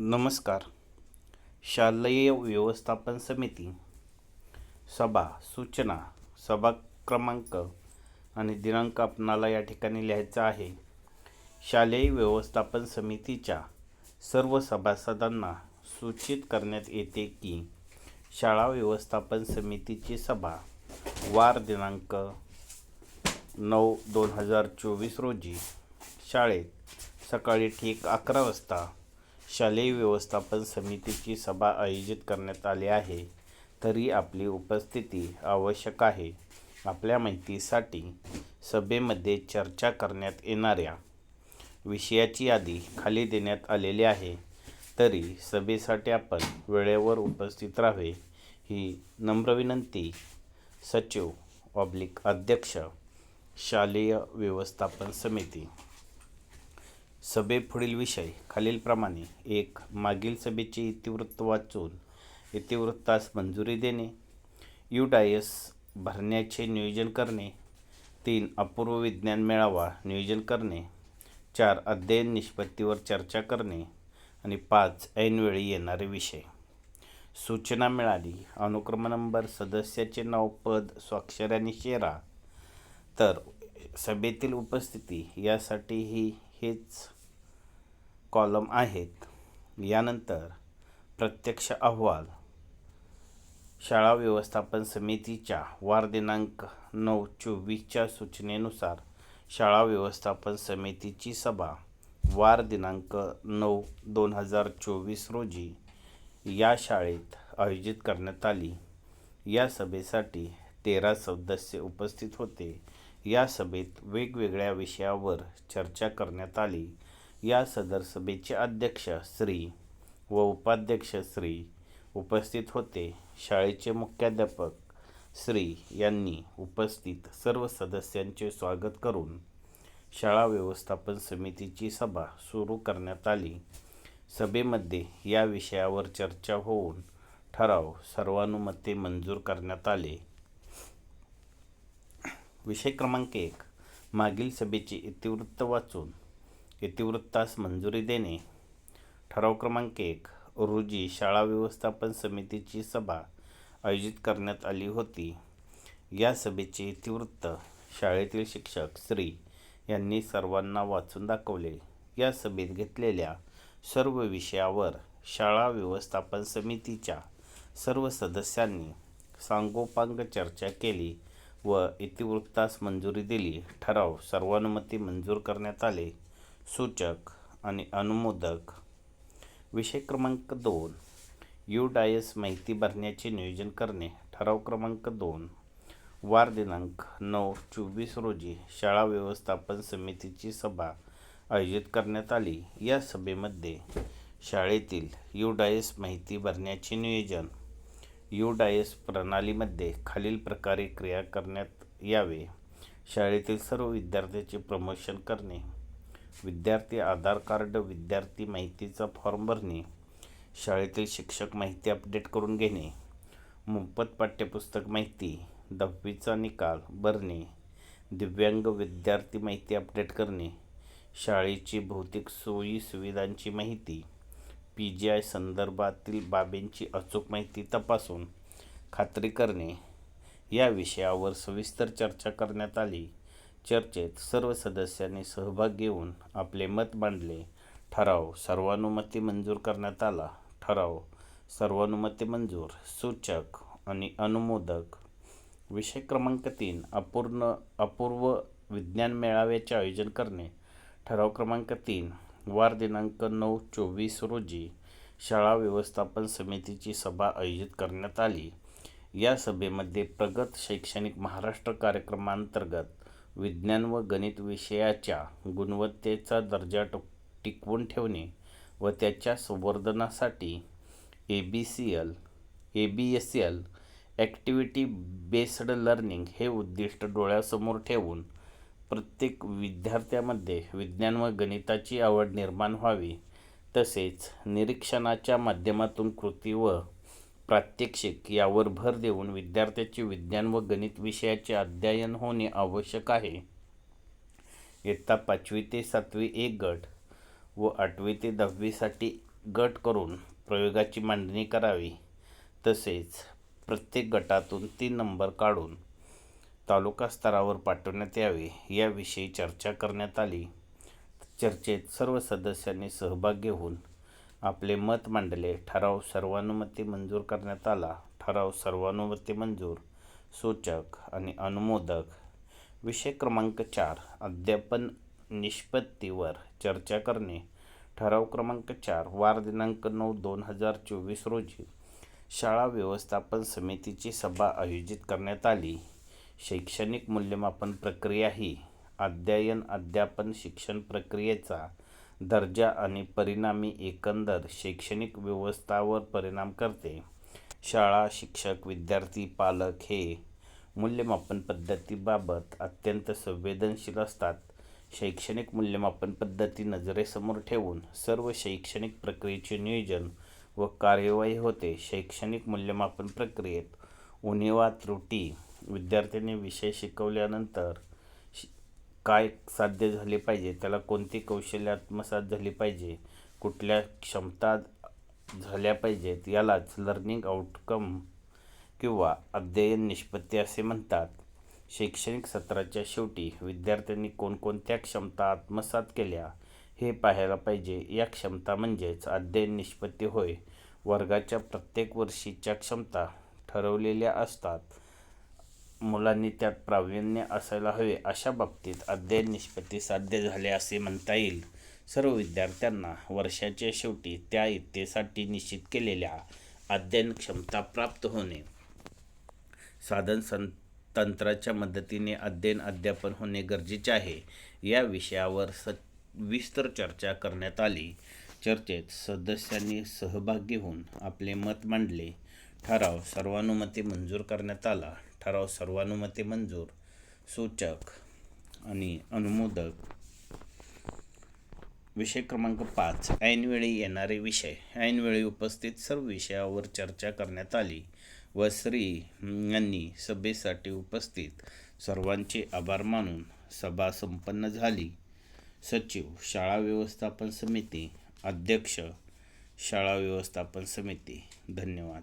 नमस्कार. शालेय व्यवस्थापन समिती सभा सूचना सभा क्रमांक आणि दिनांक आपणाला या ठिकाणी लिहायचा आहे. शालेय व्यवस्थापन समितीच्या सर्व सभासदांना सूचित करण्यात येते की शाळा व्यवस्थापन समितीची सभा वार दिनांक नऊ दोन हजार चोवीस रोजी शाळेत सकाळी ठीक अकरा वाजता शालेय व्यवस्थापन समितीची सभा आयोजित करण्यात आली आहे. तरी आपली उपस्थिती आवश्यक आहे. आपल्या माहितीसाठी सभेमध्ये चर्चा करण्यात येणाऱ्या विषयाची यादी खाली देण्यात आलेली आहे. तरी सभेसाठी आपण वेळेवर उपस्थित राहावे ही नम्र विनंती. सचिव ऑब्लिक अध्यक्ष शालेय व्यवस्थापन समिती. सभे पुढील विषय खालीलप्रमाणे. एक मागील सभेचे इतिवृत्त वाचून इतिवृत्तास मंजुरी देणे. युडायस भरण्याचे नियोजन करणे. तीन अपूर्व विज्ञान मेळावा नियोजन करणे. चार अध्ययन निष्पत्तीवर चर्चा करणे. आणि पाच ऐनवेळी येणारे विषय. सूचना मिळाली. अनुक्रम नंबर सदस्याचे नाव पद स्वाक्षर आणि शेरा तर सभेतील उपस्थिती यासाठी ही हेच कॉलम आहेत. यानंतर प्रत्यक्ष अहवाल. शाळा व्यवस्थापन समितीच्या वार दिनांक नऊ चोवीसच्या सूचनेनुसार शाळा व्यवस्थापन समितीची सभा वार दिनांक नऊ दोन हजार चोवीस रोजी या शाळेत आयोजित करण्यात आली. या सभेसाठी तेरा सदस्य उपस्थित होते. या सभेत वेगवेगळ्या विषयावर चर्चा करण्यात आली. या सदर सभेचे अध्यक्ष श्री व उपाध्यक्ष श्री उपस्थित होते. शाळेचे मुख्याध्यापक श्री यांनी उपस्थित सर्व सदस्यांचे स्वागत करून शाळा व्यवस्थापन समितीची सभा सुरू करण्यात आली. सभेमध्ये या विषयावर चर्चा होऊन ठराव सर्वानुमते मंजूर करण्यात आले. विषय क्रमांक एक. मागील सभेचे इतिवृत्त वाचून इतिवृत्तास मंजुरी देणे. ठराव क्रमांक एक. रोजी शाळा व्यवस्थापन समितीची सभा आयोजित करण्यात आली होती. या सभेचे इतिवृत्त शाळेतील शिक्षक श्री यांनी सर्वांना वाचून दाखवले. या सभेत घेतलेल्या सर्व विषयावर शाळा व्यवस्थापन समितीच्या सर्व सदस्यांनी सांगोपांग चर्चा केली व इतिवृत्तास मंजुरी दिली. ठराव सर्वानुमती मंजूर करण्यात आले. सूचक आणि अनुमोदक. विषय क्रमांक दोन. यू डायस माहिती भरण्याचे नियोजन करणे. ठराव क्रमांक दोन. वार दिनांक नऊ चोवीस रोजी शाळा व्यवस्थापन समितीची सभा आयोजित करण्यात आली. या सभेमध्ये शाळेतील यू डायस माहिती भरण्याचे नियोजन यू डायस प्रणालीमध्ये खालील प्रकारे क्रिया करण्यात यावे. शाळेतील सर्व विद्यार्थ्यांचे प्रमोशन करणे. विद्यार्थी आधार कार्ड विद्यार्थी माहितीचा फॉर्म भरणे शाळेतील शिक्षक माहिती अपडेट करून घेणे मोफत पाठ्यपुस्तक माहिती दहावीचा निकाल भरणे दिव्यांग विद्यार्थी माहिती अपडेट करणे शाळेची भौतिक सोयी सुविधांची माहिती पी जी आय संदर्भातील बाबींची अचूक माहिती तपासून खात्री करणे या विषयावर सविस्तर चर्चा करण्यात आली. चर्चेत सर्व सदस्यांनी सहभाग घेऊन आपले मत मांडले. ठराव सर्वानुमते मंजूर करण्यात आला. ठराव सर्वानुमते मंजूर सूचक आणि अनुमोदक. विषय क्रमांक तीन अपूर्ण अपूर्व विज्ञान मेळाव्याचे आयोजन करणे. ठराव क्रमांक तीन वार दिनांक नऊ चोवीस रोजी शाळा व्यवस्थापन समितीची सभा आयोजित करण्यात आली. या सभेमध्ये प्रगत शैक्षणिक महाराष्ट्र कार्यक्रमांतर्गत विज्ञान व गणित विषयाच्या गुणवत्तेचा दर्जा टिकवून ठेवणे व त्याच्या संवर्धनासाठी A B C L A B S L activity based learning हे उद्दिष्ट डोळ्यासमोर ठेवून प्रत्येक विद्यार्थ्यामध्ये विज्ञान व गणिताची आवड निर्माण व्हावी. तसेच निरीक्षणाच्या माध्यमातून कृती व प्रात्यक्षिक यावर भर देऊन विद्यार्थ्याचे विज्ञान व गणित विषयाचे अध्ययन होणे आवश्यक आहे. इयत्ता पाचवी ते सातवी एक गट व आठवी ते दहावीसाठी गट करून प्रयोगाची मांडणी करावी. तसेच प्रत्येक गटातून तीन नंबर काढून तालुका स्तरावर पाठवण्यात यावे याविषयी चर्चा करण्यात आली. चर्चेत सर्व सदस्यांनी सहभाग घेऊन आपले मत मांडले. ठराव सर्वानुमते मंजूर करण्यात आला. ठराव सर्वानुमते मंजूर सूचक आणि अनुमोदक. विषय क्रमांक चार अध्यापन निष्पत्तीवर चर्चा करणे. ठराव क्रमांक चार वार दिनांक नऊ दोन हजार चोवीस रोजी शाळा व्यवस्थापन समितीची सभा आयोजित करण्यात आली. शैक्षणिक मूल्यमापन प्रक्रिया ही अध्ययन अध्यापन शिक्षण प्रक्रियेचा दर्जा आणि परिणामी एकंदर शैक्षणिक व्यवस्थावर परिणाम करते. शाळा शिक्षक विद्यार्थी पालक हे मूल्यमापन पद्धतीबाबत अत्यंत संवेदनशील असतात. शैक्षणिक मूल्यमापन पद्धती नजरेसमोर ठेवून सर्व शैक्षणिक प्रक्रियेचे नियोजन व कार्यवाही होते. शैक्षणिक मूल्यमापन प्रक्रियेत उणिवा त्रुटी विद्यार्थ्यांनी विषय शिकवल्यानंतर काय साध्य झाले पाहिजे? त्याला कोणती कौशल्य आत्मसात झाली पाहिजे? कुठल्या क्षमता झाल्या पाहिजेत? यालाच लर्निंग आउटकम किंवा अध्ययन निष्पत्ती असे म्हणतात. शैक्षणिक सत्राच्या शेवटी विद्यार्थ्यांनी कोणकोणत्या क्षमता आत्मसात केल्या हे पाहायला पाहिजे. या क्षमता म्हणजेच अध्ययन निष्पत्ती होय. वर्गाच्या प्रत्येक वर्षीच्या क्षमता ठरवलेल्या असतात. मुलांनी त्यात प्रावीण्य असायला हवे अशा बाबतीत अध्ययन निष्पत्ती साध्य झाले असे म्हणता येईल. सर्व विद्यार्थ्यांना वर्षाच्या शेवटी त्या इयत्तेसाठी निश्चित केलेल्या अध्ययन क्षमता प्राप्त होणे. साधन सं तंत्राच्या मदतीने अध्ययन अध्यापन होणे गरजेचे आहे. या विषयावर स विस्तर चर्चा करण्यात आली. चर्चेत सदस्यांनी सहभागी होऊन आपले मत मांडले. ठराव सर्वानुमते मंजूर करण्यात आला. ठराव सर्वानुमते मंजूर सूचक आणि अनुमोदक. विषय क्रमांक पाच ऐनवेळी येणारे विषय. ऐनवेळी उपस्थित सर्व विषयावर चर्चा करण्यात आली व श्री यांनी सभेसाठी उपस्थित सर्वांचे आभार मानून सभा संपन्न झाली. सचिव शाळा व्यवस्थापन समिती अध्यक्ष शाळा व्यवस्थापन समिती. धन्यवाद.